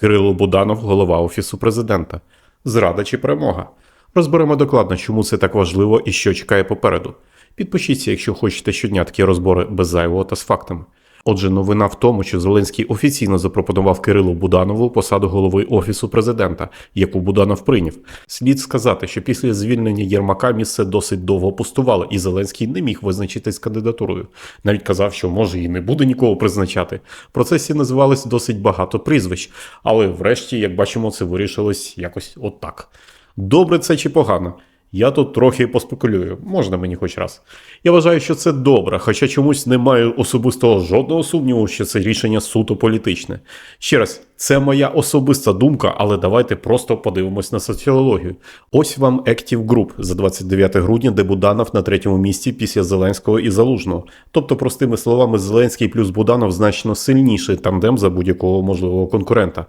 Кирило Буданов, голова Офісу президента. Зрада чи перемога? Розберемо докладно, чому це так важливо і що чекає попереду. Підпишіться, якщо хочете щодня такі розбори без зайвого та з фактами. Отже, новина в тому, що Зеленський офіційно запропонував Кирилу Буданову посаду голови Офісу президента, яку Буданов прийняв. Слід сказати, що після звільнення Єрмака місце досить довго пустувало, і Зеленський не міг визначитись кандидатурою. Навіть казав, що може і не буде нікого призначати. В процесі називалось досить багато прізвищ, але врешті, як бачимо, це вирішилось якось отак. Добре це чи погано? Я тут трохи поспекулюю, можна мені хоч раз. Я вважаю, що це добре, хоча чомусь не маю особистого жодного сумніву, що це рішення суто політичне. Ще раз, це моя особиста думка, але давайте просто подивимось на соціологію. Ось вам Active Group за 29 грудня, де Буданов на третьому місці після Зеленського і Залужного. Тобто, простими словами, Зеленський плюс Буданов значно сильніший тандем за будь-якого можливого конкурента.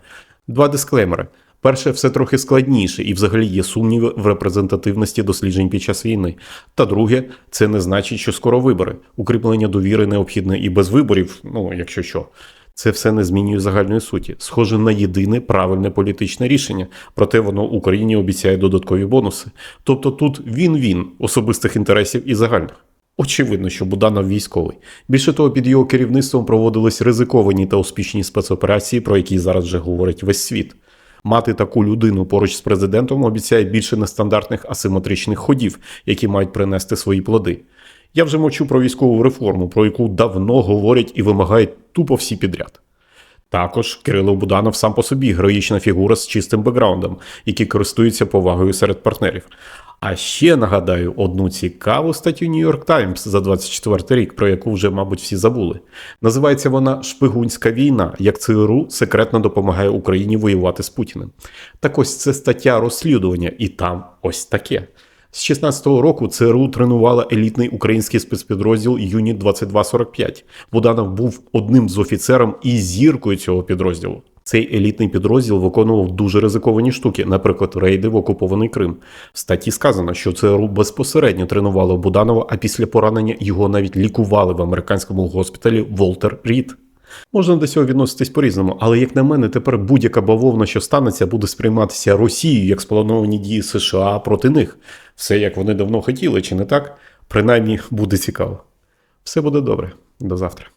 Два дисклеймери. Перше, все трохи складніше, і взагалі є сумніви в репрезентативності досліджень під час війни. Та друге, це не значить, що скоро вибори. Укріплення довіри необхідне і без виборів, ну якщо що. Це все не змінює загальної суті. Схоже на єдине правильне політичне рішення, проте воно Україні обіцяє додаткові бонуси. Тобто тут він-він особистих інтересів і загальних. Очевидно, що Буданов військовий. Більше того, під його керівництвом проводились ризиковані та успішні спецоперації, про які зараз вже говорить весь світ. Мати таку людину поруч з президентом обіцяє більше нестандартних асиметричних ходів, які мають принести свої плоди. Я вже мовчу про військову реформу, про яку давно говорять і вимагають тупо всі підряд. Також Кирило Буданов сам по собі героїчна фігура з чистим бекграундом, який користується повагою серед партнерів. А ще нагадаю одну цікаву статтю New York Times за 24 рік, про яку вже, мабуть, всі забули. Називається вона Шпигунська війна, як ЦРУ секретно допомагає Україні воювати з Путіним. Так ось це стаття розслідування, і там ось таке. З 16-го року ЦРУ тренувала елітний український спецпідрозділ Юніт 2245. Буданов був одним з офіцером і зіркою цього підрозділу. Цей елітний підрозділ виконував дуже ризиковані штуки, наприклад, рейди в окупований Крим. В статті сказано, що ЦРУ безпосередньо тренувало Буданова, а після поранення його навіть лікували в американському госпіталі Волтер Рід. Можна до цього відноситись по-різному, але як на мене, тепер будь-яка бавовна, що станеться, буде сприйматися Росією як сплановані дії США проти них. Все як вони давно хотіли, чи не так? Принаймні буде цікаво. Все буде добре. До завтра.